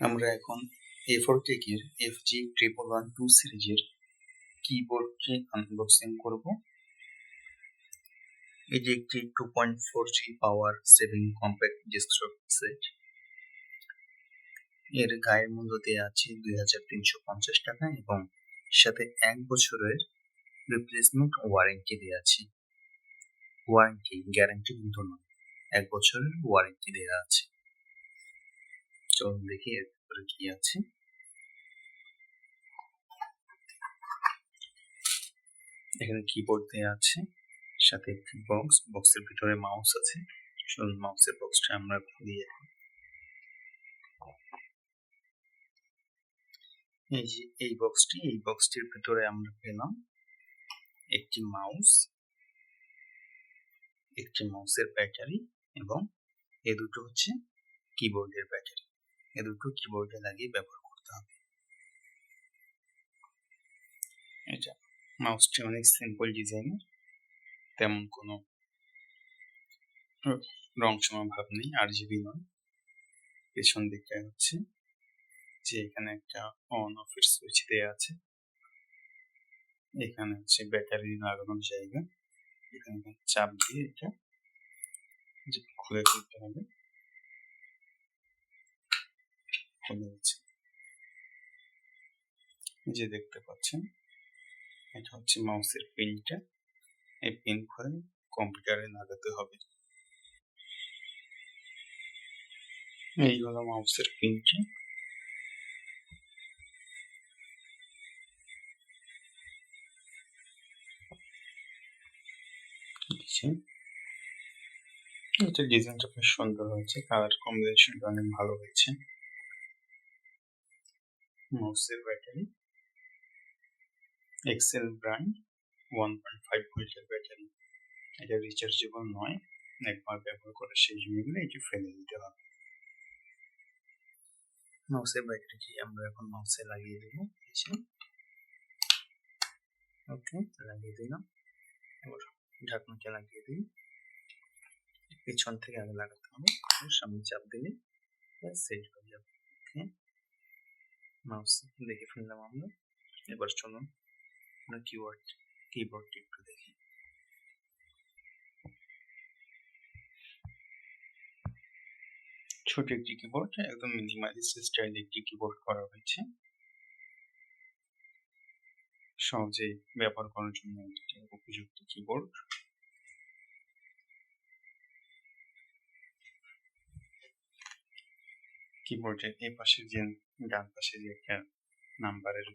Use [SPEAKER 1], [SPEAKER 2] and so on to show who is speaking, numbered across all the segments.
[SPEAKER 1] আমরা এখন A four টেকের F G triple one two সিরিজের কিবোর্ডটি আনবক্সিং করব। এটি একটি two point four G power saving compact desktop set এর গায়ের মূল্য দেওয়া আছে দুই হাজার তিনশো পঞ্চাশ টাকা এবং সাথে এক বছরের রিপ্লেসমেন্ট ওয়ারেন্টি দেওয়া আছে। ওয়ারেন্টি গ্যারান্টি কিন্তু নয়, এক বছরের ওয়ারেন্টি দেওয়া আছে। চলুন দেখি এর ভিতরে কি আছে? এখানে কিবোর্ড দেওয়া আছে, সাথে একটি বক্স বক্সের ভিতরে মাউস আছে। চলুন মাউসের বক্সটা আমরা খুলিয়ে এই যে, এই বক্সটি এই বক্সটির ভিতরে আমরা পেলাম একটি মাউস একটি মাউসের ব্যাটারি এবং এ দুটো হচ্ছে কিবোর্ডের ব্যাটারি এ দুটো কিবোর্ডে লাগিয়ে ব্যবহার করতে হবে। এটা মাউসটি অনেক সিম্পল ডিজাইনের তেমন কোনো রং সময় ভাব নেই আর জিবি নয়। পেছন দিকটা হচ্ছে যে এখানে একটা অন অফ এর সুইচ দেওয়া আছে। এখানে হচ্ছে ব্যাটারি লাগানোর জায়গা। এখানে চাপ দিয়ে এটা খুলে ফেলতে হবে। গেছে। যে দেখতে পাচ্ছেন, এটা হচ্ছে মাউসের পিনটা। এই পিন করে কম্পিউটারে লাগাতে হবে। এই হলো মাউসের পিনটি। ডিজাইনটা বেশ সুন্দর হয়েছে, কালার কম্বিনেশনটা অনেক ভালো হয়েছে। মাউসের battery Excel brand one point five ভোল্টের ব্যাটারি এটা রিচার্জেবল নয় একবার ব্যবহার করে শেষ হয়ে গেলে এটি ফেলে দিতে হবে। মাউসের ব্যাটারিটি আমরা এখন মাউসে লাগিয়ে দেবো? ওকে লাগিয়ে দিলাম। এবার ঢাকনাটা লাগিয়ে দিই। পিছন থেকে আগে লাগাতে হবে। সামনে চাপ দিলে সেট হয়ে যাবে। মাউস দেখে ফেললাম আমরা। এবার চলুন আমরা কিবোর্ড কিবোর্ডটি একটু দেখি। ছোট একটি কিবোর্ড একদম মিনিমালিস্ট স্টাইল একটি কিবোর্ড করা হয়েছে। সহজে ব্যবহার করার জন্য একটি উপযুক্ত কিবোর্ড কিবোর্ডের এই পাশে যে ডান পাশে যে একটা নাম্বারের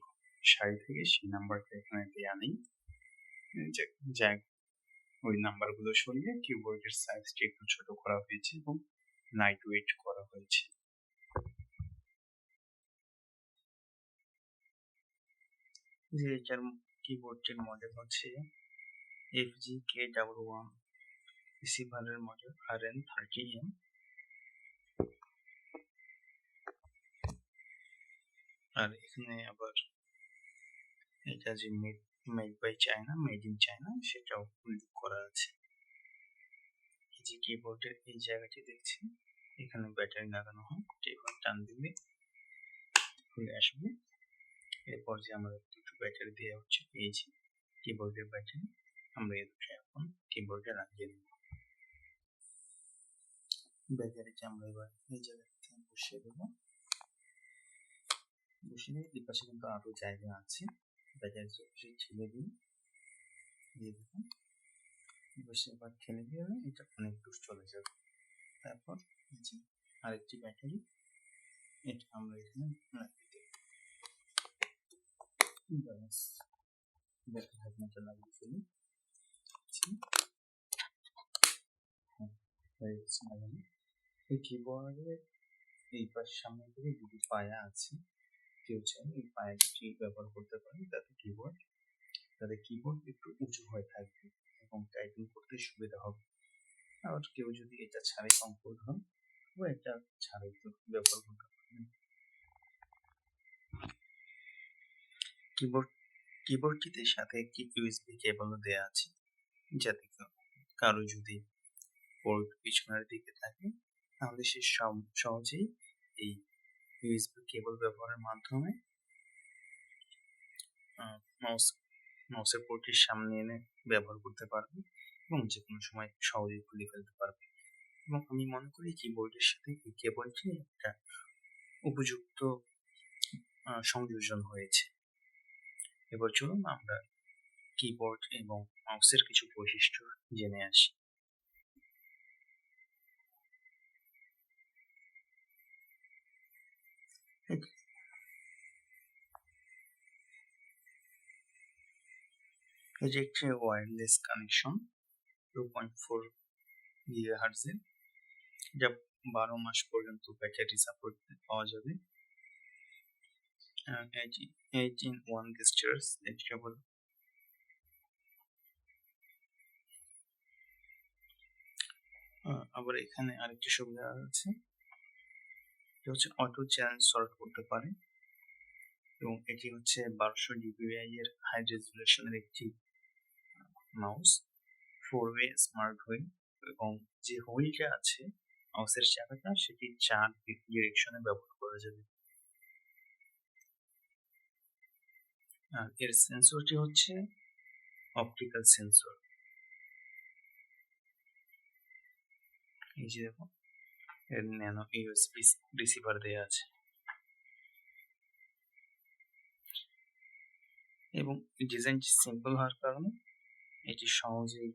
[SPEAKER 1] সারি থেকে, সেই নাম্বারটা এখানে দেওয়া নেই। যাক ওই নাম্বারগুলো সরিয়ে কিবোর্ডের সাইজটি একটু ছোট করা হয়েছে এবং লাইট ওয়েট করা হয়েছে। যে এটার কিবোর্ডটির মডেল হচ্ছে F G K double one রিসিভারের model R N thirty M আর এখানে আবার এটা যে made made by China made in China সেটাও উল্লেখ করা আছে। এই যে কিবোর্ডের এই জায়গাটি দেখছি এখানে ব্যাটারি লাগানো হয়, এবার টান দিলে খুলে আসবে। এরপর যে আমাদের দুটো ব্যাটারি দেওয়া হচ্ছে পেয়েছি কিবোর্ডের ব্যাটারি, আমরা এই দুটো এখন কিবোর্ডে লাগিয়ে দেব। ব্যাটারিটা আমরা এবার এই জায়গাতে বসিয়ে দেবো। বসিয়ে এই পাশে কিন্তু আরও জায়গা আছে। ব্যাটারি চোখে ঠেলে দিই দিয়ে দেখুন, বসে এবার ঠেলে দিয়ে এটা অনেক দূর চলে যাবে। তারপর যে আরেকটি ব্যাটারি এটা আমরা এখানে লাগিয়ে ফেলি। হয়ে এই কিবোর্ডের এই পাশ সামনে থেকে দুটি পায়া আছে। কেউ চাই এই পায়া দুটি ব্যবহার করতে পারে যাতে কিবোর্ড যাতে কিবোর্ড একটু উঁচু হয়ে থাকবে এবং টাইপিং করতে সুবিধা হবে। আবার কেউ যদি এটা ছাড়াই কমফোর্ট হয় বা এটা ছাড়াই তো ব্যবহার করতে পারবেন। কিবোর্ড কিবোর্ডটিতে সাথে একটি ইউএসবি কেবলও দেওয়া আছে, যাতে কারও যদি পোর্ট পিছনের দিকে থাকে, তাহলে সে সহজেই এই ইউএসবি কেবল ব্যবহারের মাধ্যমে মাউস মাউসের পোর্টটির সামনে এনে ব্যবহার করতে পারবে এবং যে কোনো সময় সহজেই খুলে ফেলতে পারবে। এবং আমি মনে করি কিবোর্ডের সাথে এই কেবলটি একটা উপযুক্ত সংযোজন হয়েছে। এবার চলুন আমরা কিবোর্ড এবং মাউসের কিছু বৈশিষ্ট্য জেনে আসি। যে একটি wireless connection two point four গিগাহার্জের যা বারো মাস পর্যন্ত ব্যাটারি সাপোর্ট পাওয়া যাবে। Eight in one gestures editable আবার এখানে আরেকটি সুবিধা আছে। হচ্ছে অটো চ্যানেল সর্ট করতে পারে। এবং এটি হচ্ছে বারোশো ডিপিআই এর হাই রেজুলেশনের একটি mouse four way smart wheel এবং যে হুইলটা আছে মাউসের চাকাটা, সেটি চার ডিরেকশনে ব্যবহার করা যাবে। আর এর সেন্সরটি হচ্ছে অপটিক্যাল সেন্সর এই যে দেখো। এর ন্যানো ইউএসবি রিসিভার দেওয়া আছে। এবং ডিজাইনটি সিম্পল হওয়ার কারণে এটি সহজেই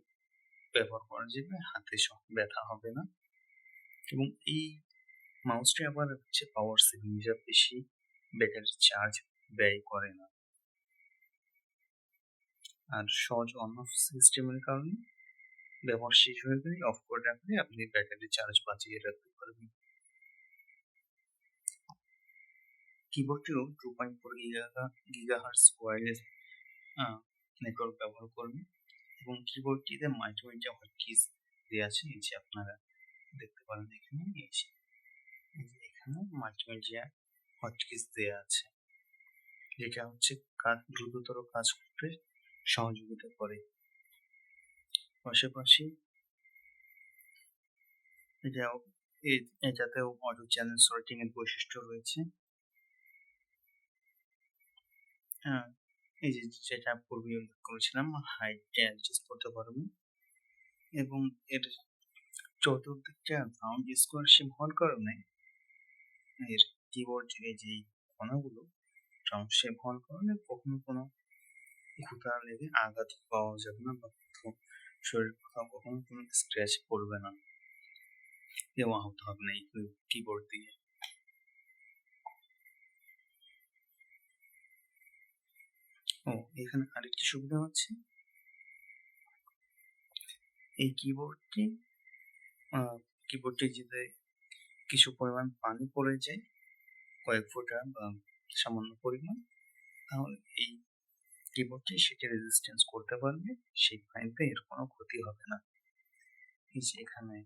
[SPEAKER 1] ব্যবহার করা যাবে, হাতে ব্যথা হবে না। এবং এই মাউসটি আবার হচ্ছে পাওয়ার সেভিং যা বেশি ব্যাটারি চার্জ ব্যয় করে না। আর সহজ অন অফ সিস্টেমের কারণে ব্যবহার শেষ হয়ে গেলে অফ করে রাখলে আপনি ব্যাটারি চার্জ বাঁচিয়ে রাখতে পারবেন। কিবোর্ডটিও two point four giga gigahertz wireless network ব্যবহার করবে এবং কিবোর্ডটিতে মাল্টিমিডিয়া হটকিজ দেওয়া আছে যে আপনারা দেখতে পারেন এখানে এখানে মাল্টিমিডিয়া হটকিজ দেওয়া আছে। যেটা হচ্ছে দ্রুততর কাজ করতে সহযোগিতা করে। পাশাপাশি এটাও এটাতেও অটো চ্যানেল সর্টিং এর বৈশিষ্ট্য রয়েছে। হ্যাঁ এই যে যেটা পূর্বে উল্লেখ করেছিলাম হাইট অ্যাডজাস্ট করতে পারবে। এবং এর চতুর্দিকটা রাউন্ড স্কোয়ার শেপ হওয়ার কারণে এর কিবোর্ড এই যে কোনাগুলো রাউন্ড শেপ হওয়ার কারণে কখনো কোনো ঘুটা লেগে আঘাত পাওয়া যাবে না বা শরীর কোথাও কখনো কোনো স্ক্র্যাচ পড়বে না। কেউ আহত হবে না এই কিবোর্ড দিয়ে। ও, এখানে আরেকটি সুবিধা হচ্ছে। এই কিবোর্ডটি কিবোর্ডটি যদি কিছু পরিমাণ পানি পড়ে যায়, কয়েক ফোঁটা বা সামান্য পরিমাণ, তাহলে এই কিবোর্ডটি সেটি রেজিস্ট্যান্স করতে পারবে, সেই পানিতে এর কোনো ক্ষতি হবে না। এই যে এখানে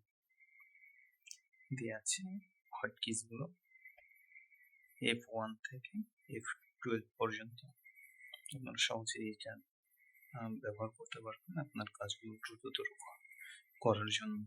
[SPEAKER 1] দেওয়া আছে হটকিসগুলো এফ ওয়ান থেকে এফ টুয়েলভ পর্যন্ত। আপনারা সহজেই এটা ব্যবহার করতে পারবেন। আপনার কাজগুলো দ্রুততর করার জন্য।